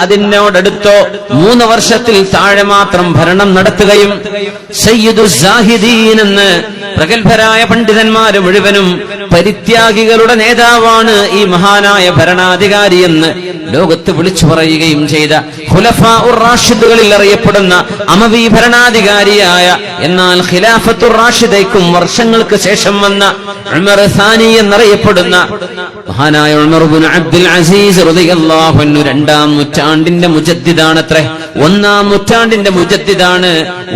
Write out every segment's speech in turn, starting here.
അതിനോടടുത്തോ മൂന്ന് വർഷത്തിൽ താഴെ മാത്രം ഭരണം നടത്തുകയും സയ്യിദു സാഹിദീൻ എന്ന് പ്രഗത്ഭരായ പണ്ഡിതന്മാര് മുഴുവനും പരിത്യാഗികളുടെ നേതാവാണ് ഈ മഹാനായ ഭരണാധികാരി എന്ന് ലോകത്ത് വിളിച്ചു പറയുകയും ചെയ്ത ഹുലഫ ഉർ റാഷിദുകളിൽ അറിയപ്പെടുന്ന അമവി ഭരണാധികാരിയായ എന്നാൽ ഖിലാഫത്തുർ റാഷിദയ്ക്കും വർഷങ്ങൾക്ക് ശേഷം വന്ന ഉമർ സാനി എന്നറിയപ്പെടുന്ന മഹാനായ ഉമർ ഇബ്നു അബ്ദുൽ അസീസ് അൻഹു രണ്ടാം നൂറ്റാണ്ടിന്റെ മുജദ്ദിദാണത്രേ. ഒന്നാം നൂറ്റാണ്ടിന്റെ മുജദ്ദിദാണ്.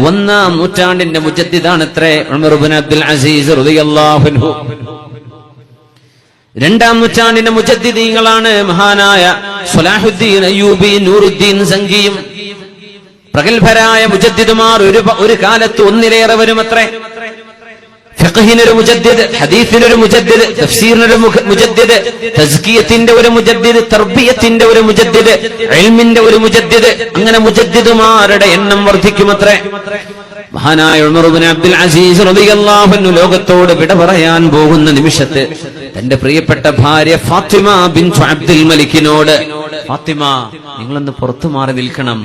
ഒന്നാം നൂറ്റാണ്ടിന്റെ മുജദ്ദിദാണത്രേ ഉമർ ഇബ്നു അബ്ദുൽ അസീസ് അൻഹു. രണ്ടാം നൂറ്റാണ്ടിന്റെ മുജദ്ദിദീങ്ങളാണ് മഹാനായ സലാഹുദ്ദീൻ അയ്യൂബി നൂറുദ്ദീൻ സംഘിയും പ്രഗത്ഭരായ മുജദ്ദിദുമാർ ഒരു ഒരു കാലത്ത് ഒന്നിലേറെ വരുമത്രേ. ഫിഖഹിനൊരു മുജദ്ദിദ് ഹദീസിനൊരു മുജദ്ദിദ് തഫ്സീറിനൊരു മുജദ്ദിദ് തസ്കിയത്തിന്റെ ഒരു മുജദ്ദിദ് തർബിയത്തിന്റെ ഒരു മുജദ്ദിദ് ഇൽമിന്റെ ഒരു മുജദ്ദിദ് അങ്ങനെ മുജദ്ദിദുമാരുടെ എണ്ണം വർദ്ധിക്കുമത്രേ. മഹാനായ ഉമർ ഇബ്നു അബ്ദുൽ അസീസ് റളിയല്ലാഹു അൻഹു ലോകത്തോട് വിട പറയാൻ പോകുന്ന നിമിഷത്ത് തന്റെ പ്രിയപ്പെട്ട ഭാര്യ ഫാത്തിമ ബിൻതു അബ്ദുൽ മലിക്കിനോട് ഫാത്തിമ നിങ്ങളൊന്ന് പുറത്തു മാറി നിൽക്കണം.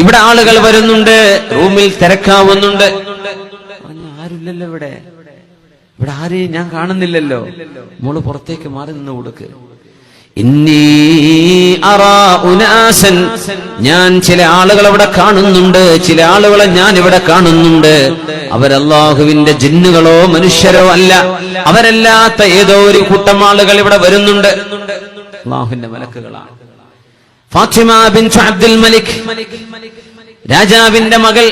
ഇവിടെ ആളുകൾ വരുന്നുണ്ട് റൂമിൽ തിരക്കാവുന്നുണ്ട്. ആരില്ലല്ലോ ഇവിടെ. ഇവിടെ ആരെയും ഞാൻ കാണുന്നില്ലല്ലോ. മോൾ പുറത്തേക്ക് മാറി നിന്ന് കൊടുക്ക്. ഞാൻ ചില ആളുകൾ അവിടെ കാണുന്നുണ്ട്. ചില ആളുകളെ ഞാൻ ഇവിടെ കാണുന്നുണ്ട്. അവരല്ലാഹുവിന്റെ ജിന്നുകളോ മനുഷ്യരോ അല്ല. അവരല്ലാത്ത ഏതോ ഒരു കൂട്ടം ആളുകൾ ഇവിടെ വരുന്നുണ്ട്. അള്ളാഹുവിന്റെ മലക്കുകളാണ്. ഫാത്തിമ ബിൻ അബ്ദുൽ മലിക് രാജാവിന്റെ മകൾ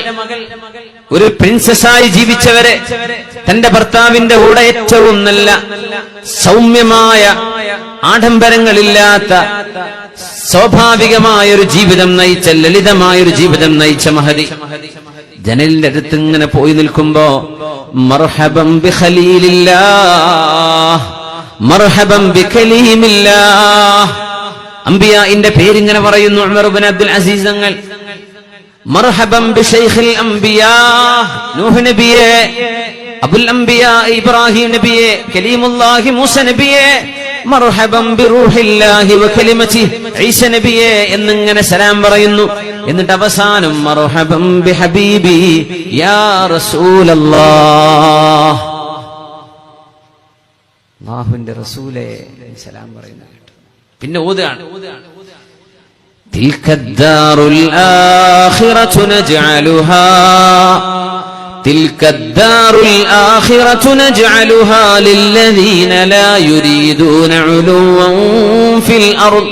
ഒരു പ്രിൻസസ് പ്രിൻസസായി ജീവിച്ചവരെ തന്റെ ഭർത്താവിന്റെ കൂടെ ഏറ്റവും നല്ല സൗമ്യമായ ആഡംബരങ്ങളില്ലാത്ത സ്വാഭാവികമായ ഒരു ജീവിതം നയിച്ച ലളിതമായ ഒരു ജീവിതം നയിച്ച മഹതി ജനലിന്റെ അടുത്ത് ഇങ്ങനെ പോയി നിൽക്കുമ്പോ മർഹബം ബിഖലീലില്ല മർഹബം ബിഖലീമില്ല അംബിയാന്റെ പേരിങ്ങനെ പറയുന്നു ഉമർ ഇബ്നു അബ്ദുൽ അസീസ് അങ്ങൾ മർഹബം ബിശൈഖിൽ അംബിയാ നൂഹ് നബിയെ അബുൽ അംബിയാ ഇബ്രാഹിം നബിയെ കലീമുല്ലാഹി മൂസ നബിയെ മർഹബം ബിറൂഹില്ലാഹി വകലിമതി ഈസ നബിയെ എന്നിങ്ങനെ സലാം പറയുന്നു എന്നിട്ട് അവസാനം മർഹബം ബിഹബീബി യാ റസൂലല്ലാഹ് അല്ലാഹുവിന്റെ റസൂലേ സലാം പറയുന്നു കേട്ടു പിന്നെ ഓതുകയാണ് تلك الدار الآخرة نجعلها تلك الدار الآخرة نجعلها للذين لا يريدون علوا في الأرض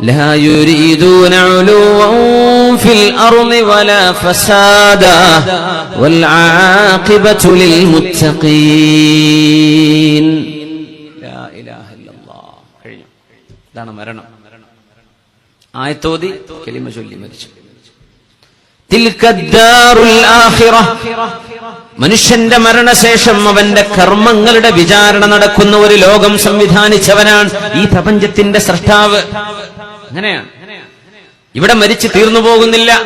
لا يريدون علوا في الأرض ولا فسادا والعاقبة للمتقين لا إله إلا الله ഇതാണ് മരണം ആയത്തോതി കെലിമ ചൊല്ലി മരിച്ചു തിൽക്കദ്ദാറുൽ ആഖിറ. മനുഷ്യന്റെ മരണശേഷം അവന്റെ കർമ്മങ്ങളുടെ വിചാരണ നടക്കുന്ന ഒരു ലോകം സംവിധാനിച്ചവനാണ് ഈ പ്രപഞ്ചത്തിന്റെ സൃഷ്ടാവ്. അങ്ങനെയാണ്. ഇവിടെ മരിച്ചു തീർന്നു പോകുന്നില്ല.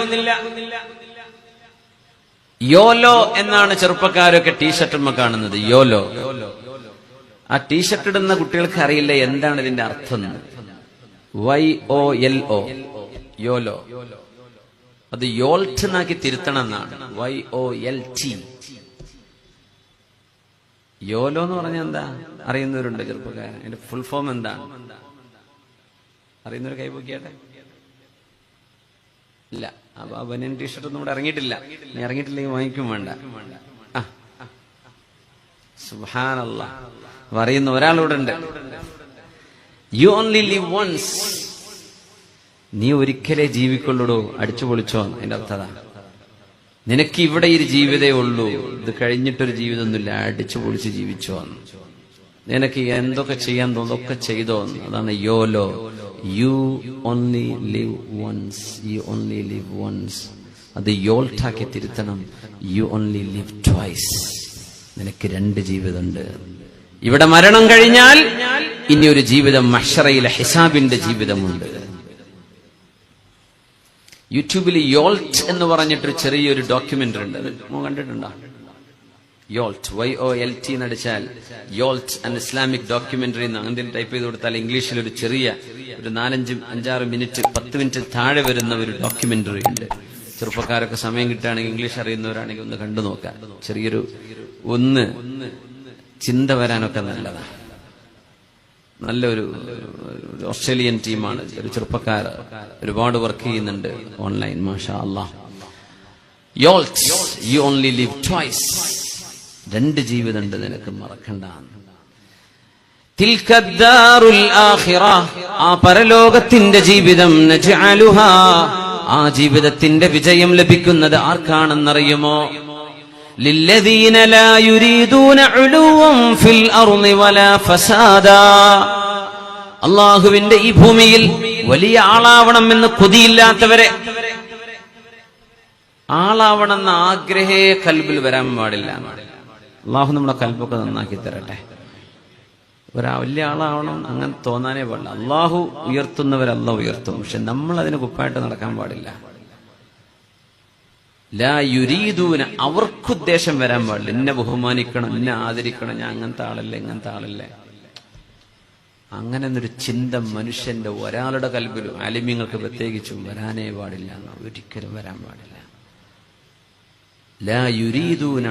യോലോ എന്നാണ് ചെറുപ്പക്കാരൊക്കെ ടീഷർട്ടുമ്മ കാണുന്നത്. യോലോ. ആ ടീഷർട്ട് ഇടുന്ന കുട്ടികൾക്ക് അറിയില്ല എന്താണ് ഇതിന്റെ അർത്ഥം Y O L O YOLO. അത് യോൾട്ട് എന്നാക്കി തിരുത്തണം എന്നാണ് Y O L T. YOLO എന്ന് പറഞ്ഞ എന്താ? അറിയുന്നവരുണ്ട് ചെറുപ്പക്കാരൻ. അതിന്റെ ഫുൾ ഫോം എന്താണ്? അറിയുന്നവർ കൈപൊക്കിയാട്ടെ? ഇല്ല. അപ്പൊ ബനിയൻ ടീഷർട്ട് ഒന്നും ഇവിടെ ഇറങ്ങിയിട്ടില്ല. നീ ഇറങ്ങിയിട്ടില്ലെങ്കിൽ വാങ്ങിക്കും വേണ്ട. സുഹാനല്ല അറിയുന്ന ഒരാളിവിടെ ഉണ്ട്. യു ഓൺലി ലിവ് വൺസ് നീ ഒരിക്കലേ ജീവിക്കുള്ളൂ അടിച്ചു പൊളിച്ചോ? അതിന്റെ അർത്ഥത. നിനക്ക് ഇവിടെ ഒരു ജീവിതേ ഉള്ളൂ. ഇത് കഴിഞ്ഞിട്ടൊരു ജീവിതമൊന്നുമില്ല. അടിച്ചു പൊളിച്ച് ജീവിച്ചോ നിനക്ക് എന്തൊക്കെ ചെയ്യാൻ തോന്നൊക്കെ ചെയ്തോ അതാണ് YOLO. You only live once you only live once അത് യോൾട്ടാക്കി തിരുത്തണം. യു ഓൺലി ലിവ് ട്വൈസ് നിനക്ക് രണ്ട് ജീവിതമുണ്ട്. ഇവിടെ മരണം കഴിഞ്ഞാൽ ഇനി ഒരു ജീവിതം മഷറയിലെ ഹിസാബിന്റെ ജീവിതമുണ്ട്. യൂട്യൂബിൽ യോൾട്ട് എന്ന് പറഞ്ഞിട്ടൊരു ചെറിയൊരു ഡോക്യുമെന്ററി ഉണ്ട്. കണ്ടിട്ടുണ്ടോ? YOLT Y O L T എന്നടിച്ചാൽ YOLT and Islamic documentary എന്ന് അങ്ങനെ ടൈപ്പ് ചെയ്ത് കൊടുത്താൽ ഇംഗ്ലീഷിൽ ഒരു ചെറിയ ഒരു നാലഞ്ച് അഞ്ചാറ് മിനിറ്റ് പത്ത് മിനിറ്റ് താഴെ വരുന്ന ഒരു ഡോക്യുമെന്ററി ഉണ്ട്. ചെറുപ്പക്കാരൊക്കെ സമയം കിട്ടുകയാണെങ്കിൽ ഇംഗ്ലീഷ് അറിയുന്നവരാണെങ്കിൽ ഒന്ന് കണ്ടു നോക്കാം. ചെറിയൊരു ഒന്ന് ചിന്ത വരാനൊക്കെ നല്ലതാണ് നല്ലൊരു ഓസ്ട്രേലിയൻ ടീമാണ് ഒരു ചെറുപ്പക്കാർ ഒരുപാട് വർക്ക് ചെയ്യുന്നുണ്ട് ഓൺലൈൻ മാഷാ യു ഓൺലി ലിവ് ട്വൈസ് രണ്ട് ജീവിതമുണ്ട് നിനക്ക് മറക്കണ്ട. ആ പരലോകത്തിന്റെ ജീവിതം ആ ജീവിതത്തിന്റെ വിജയം ലഭിക്കുന്നത് ആർക്കാണെന്നറിയുമോ? للذين لا يريدون علوا في الأرض ولا فسادا അള്ളാഹുവിന്റെ ഈ ഭൂമിയിൽ വലിയ ആളാവണം എന്ന് കൊതിയില്ലാത്തവരെ ആളാവണം എന്ന ആഗ്രഹേ കൽബിൽ വരാൻ പാടില്ല അള്ളാഹു നമ്മുടെ കൽബൊക്കെ നന്നാക്കി തരട്ടെ ഒരാ വലിയ ആളാവണം അങ്ങനെ തോന്നാനേ പാടില്ല അള്ളാഹു ഉയർത്തുന്നവരല്ല ഉയർത്തും പക്ഷെ നമ്മൾ അതിന് കുപ്പായിട്ട് നടക്കാൻ പാടില്ല ലാ യുരീദൂന അവർക്കുദ്ദേശം വരാൻ പാടില്ല. എന്നെ ബഹുമാനിക്കണം എന്നെ ആദരിക്കണം ഞാൻ അങ്ങനത്തെ ആളല്ലേ ഇങ്ങനത്തെ ആളല്ലേ. അങ്ങനെ ഒരു ചിന്ത മനുഷ്യന്റെ ഒരാളുടെ കൽബിലും അലിമ്യങ്ങൾക്ക് പ്രത്യേകിച്ചും വരാനേ പാടില്ല ഒരിക്കലും വരാൻ പാടില്ല. ലാ യുരീദൂന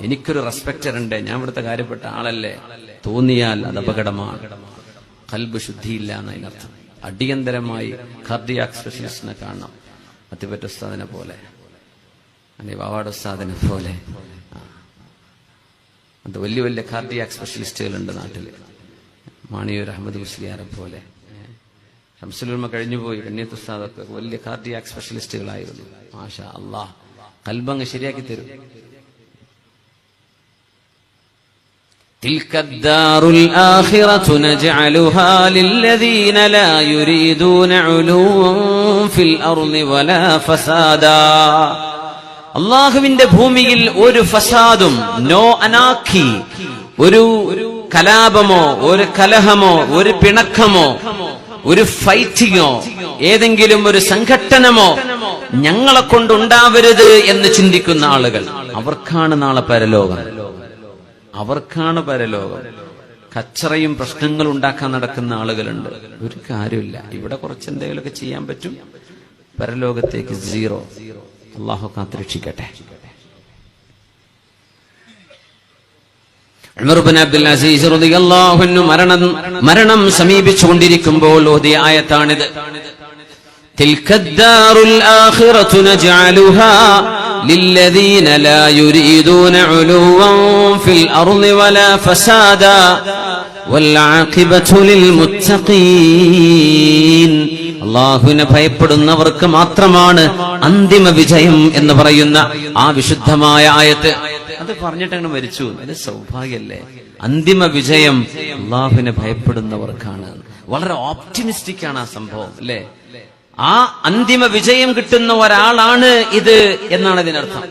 എനിക്കൊരു റെസ്പെക്ടർ ഉണ്ട് ഞാൻ ഇവിടുത്തെ കാര്യപ്പെട്ട ആളല്ലേ. തോന്നിയാൽ അത് അപകടമാണ്. കൽബ് ശുദ്ധിയില്ല എന്നതിനർത്ഥം. അടിയന്തരമായി കാർഡിയാക് സ്പെഷ്യലിസ്റ്റിനെ കാണണം. അത്തിപ്പറ്റ ഉസ്താദിനെ പോലെ. അല്ലെങ്കിൽ വാവാട് ഉസ്താദിനെ പോലെ ആ. അത് വലിയ വലിയ കാർഡിയാക് സ്പെഷ്യലിസ്റ്റുകളുണ്ട് നാട്ടിൽ മാണിയൂർ അഹമ്മദ് മുസ്ലിയാരെ പോലെ ഷംസുലുമ കഴിഞ്ഞുപോയി കണ്ണിയത്ത് ഉസ്താദൊക്കെ വലിയ കാർഡിയാക് സ്പെഷ്യലിസ്റ്റുകളായിരുന്നു മാഷാ അള്ളാഹ് കൽബങ്ങ് ശരിയാക്കി തരും تلك الدار الآخرة نجعلها للذين لا يريدون علوا في الأرض ولا فسادا അള്ളാഹുവിന്റെ ഭൂമിയിൽ ഒരു ഫസാദും നോ അനാഖി. ഒരു കലാപമോ ഒരു കലഹമോ ഒരു പിണക്കമോ ഒരു ഫൈറ്റിങ്ങോ ഏതെങ്കിലും ഒരു സംഘട്ടനമോ ഞങ്ങളെ കൊണ്ടുണ്ടാവരുത് എന്ന് ചിന്തിക്കുന്ന ആളുകൾ. അവർക്കാണ് നാളെ പരലോകം. അവർക്കാണ് പരലോകം. കച്ചറയും പ്രശ്നങ്ങൾ ഉണ്ടാക്കാൻ നടക്കുന്ന ആളുകളുണ്ട്. ഒരു കാര്യമില്ല ഇവിടെ കുറച്ച് എന്തെങ്കിലുമൊക്കെ ചെയ്യാൻ പറ്റും. പരലോകത്തേക്ക് സീറോ. അള്ളാഹു കാത്തിരക്ഷിക്കട്ടെ ഉമർ ബിൻ അബ്ദുൽ അസീസ് റളിയല്ലാഹു അൻഹു മരണം മരണം സമീപിച്ചുകൊണ്ടിരിക്കുമ്പോൾ ഓതിയ ആയത്താണിത് تلك الدار الآخرة نجعلها للذين لا يريدون علوا في الأرض ولا فسادا والعاقبة للمتقين അള്ളാഹുവിനെ ഭയപ്പെടുന്നവർക്ക് മാത്രമാണ് അന്തിമ വിജയം എന്ന് പറയുന്ന ആ വിശുദ്ധമായ ആയത്ത്. അത് പറഞ്ഞിട്ട് അങ്ങനെ മരിച്ചു. അതിന്റെ സൗഭാഗ്യല്ലേ? അന്തിമ വിജയം അള്ളാഹുവിനെ ഭയപ്പെടുന്നവർക്കാണ്. വളരെ ഓപ്റ്റിമിസ്റ്റിക് ആണ് ആ സംഭവം അല്ലേ? ആ അന്തിമ വിജയം കിട്ടുന്ന ഒരാളാണ് ഇത് എന്നാണ് ഇതിനർത്ഥം.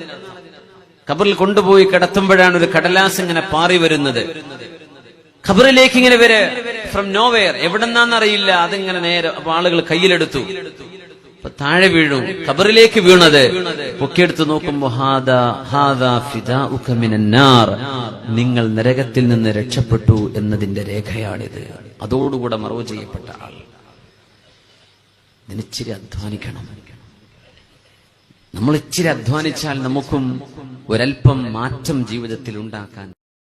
കബറിൽ കൊണ്ടുപോയി കിടത്തുമ്പോഴാണ് ഒരു കടലാസ് ഇങ്ങനെ പാറി വരുന്നത്. ഖബറിലേക്ക് ഇങ്ങനെ വരെ ഫ്രം നോവെയർ എവിടെന്നാന്നറിയില്ല. അതിങ്ങനെ നേരെ അപ്പൊ ആളുകൾ കയ്യിലെടുത്തു. താഴെ വീണു ഖബറിലേക്ക് വീണത്. പൊക്കിയെടുത്ത് നോക്കുമ്പോ ഹാദാ ഹാദാ മിനന്നാർ നിങ്ങൾ നരകത്തിൽ നിന്ന് രക്ഷപ്പെട്ടു എന്നതിന്റെ രേഖയാണിത്. അതോടുകൂടെ മറവ് ചെയ്യപ്പെട്ട ആൾ. ഇതിനിച്ചിരി അധ്വാനിക്കണം. നമ്മൾ ഇച്ചിരി അധ്വാനിച്ചാൽ നമുക്കും ഒരൽപ്പം മാറ്റം ജീവിതത്തിൽ ഉണ്ടാക്കാൻ